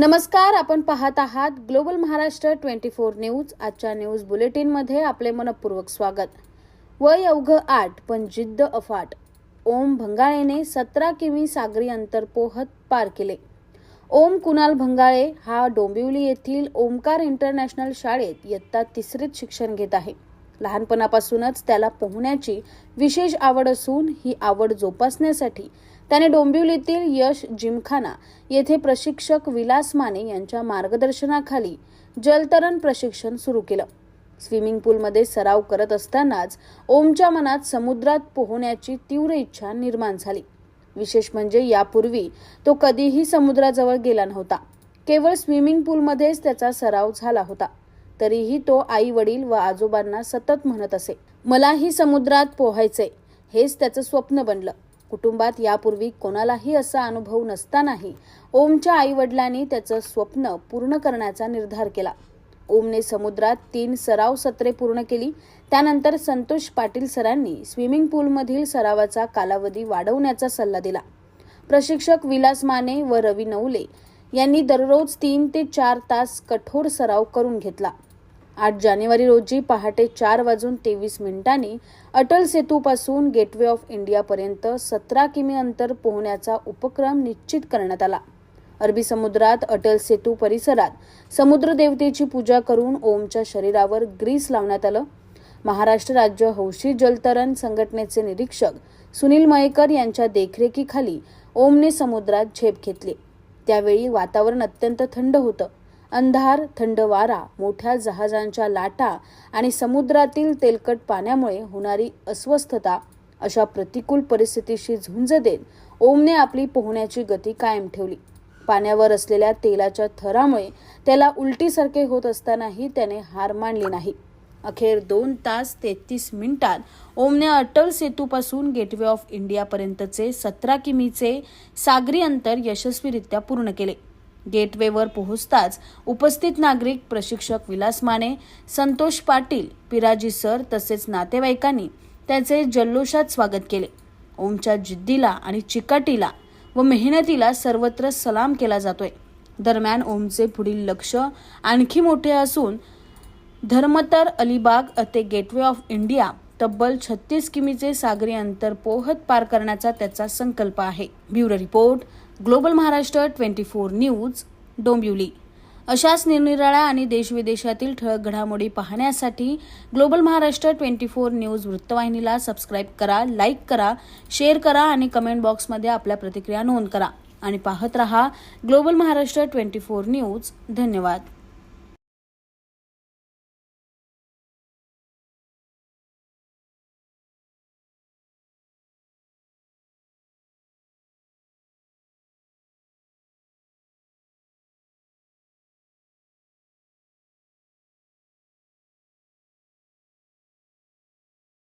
नमस्कार आपण पाहत आहात global Maharashtra twenty four news. आजच्या न्यूज बुलेटिनमध्ये आपले मनपूर्वक स्वागत. वय अवघं आठ पण जिद्द अफाट. ओम भंगाळेने सतरा किमी सागरी अंतर पोहत पार केले. ओम कुणाल भंगाळे हा डोंबिवली येथील ओमकार इंटरनॅशनल शाळेत इयत्ता तिसरीत शिक्षण घेत आहे. लहानपणापासूनच त्याला पोहण्याची विशेष आवड असून ही आवड जोपासण्यासाठी त्याने डोंबिवलीतील यश जिमखाना येथे प्रशिक्षक विलास माने यांच्या मार्गदर्शनाखाली जलतरण प्रशिक्षण सुरू केलं. स्विमिंग पूलमध्ये सराव करत असतानाच ओमच्या मनात समुद्रात पोहण्याची तीव्र इच्छा निर्माण झाली. विशेष म्हणजे यापूर्वी तो कधीही समुद्राजवळ गेला नव्हता. केवळ स्विमिंग पूलमध्येच त्याचा सराव झाला होता. तरीही तो आई वडील व आजोबांना सतत म्हणत असे मलाही समुद्रात पोहायचंय. हेच त्याचं स्वप्न बनलं. कुटुंबात यापूर्वी कोणालाही असा अनुभव नसतानाही ओमच्या आई वडिलांनी त्याचं स्वप्न पूर्ण करण्याचा निर्धार केला. ओमने समुद्रात तीन सराव सत्रे पूर्ण केली. त्यानंतर संतोष पाटील सरांनी स्विमिंग पूलमधील सरावाचा कालावधी वाढवण्याचा सल्ला दिला. प्रशिक्षक विलास माने व रवी नवले यांनी दररोज तीन ते चार तास कठोर सराव करून घेतला. आठ जानेवारी रोजी पहाटे चार वाजून तेवीस मिनिटांनी अटल सेतूपासून गेटवे ऑफ इंडियापर्यंत सतरा किमी अंतर पोहण्याचा उपक्रम निश्चित करण्यात आला. अरबी समुद्रात अटल सेतू परिसरात समुद्र देवतेची पूजा करून ओमच्या शरीरावर ग्रीस लावण्यात आलं. महाराष्ट्र राज्य हौशी जलतरण संघटनेचे निरीक्षक सुनील मयेकर यांच्या देखरेखीखाली ओमने समुद्रात झेप घेतली. त्यावेळी वातावरण अत्यंत थंड होतं. अंधार थंड वारा मोठ्या जहाजांच्या लाटा आणि समुद्रातील तेलकट पाण्यामुळे होणारी अस्वस्थता अशा प्रतिकूल परिस्थितीशी झुंज देत ओमने आपली पोहण्याची गती कायम ठेवली. पाण्यावर असलेल्या तेलाच्या थरामुळे त्याला उलटीसारखे होत असतानाही त्याने हार मानली नाही. अखेर दोन तास तेहतीस मिनिटात ओमने अटल सेतूपासून गेटवे ऑफ इंडियापर्यंतचे सतरा किमीचे सागरी अंतर यशस्वीरित्या पूर्ण केले. गेटवेवर पोहोचताच उपस्थित नागरिक प्रशिक्षक विलास माने संतोष पाटील पिराजी सर तसेच नातेवाईकांनी त्याचे जल्लोषात स्वागत केले. ओमच्या जिद्दीला आणि चिकाटीला व मेहनतीला सर्वत्र सलाम केला जातोय. दरम्यान ओमचे पुढील लक्ष आणखी मोठे असून धर्मतर अलिबाग ते गेटवे ऑफ इंडिया तब्बल छत्तीस किमीचे सागरी अंतर पोहत पार करण्याचा त्याचा संकल्प आहे. Bureau report global Maharashtra twenty four news Dombivli. अशाच निरनिराळ्या आणि देशविदेशातील ठळक घडामोडी पाहण्यासाठी global Maharashtra twenty four news वृत्तवाहिनीला सबस्क्राईब करा लाईक करा शेअर करा आणि कमेंट बॉक्समध्ये आपल्या प्रतिक्रिया नोंद करा. आणि पाहत रहा global Maharashtra twenty four news. धन्यवाद.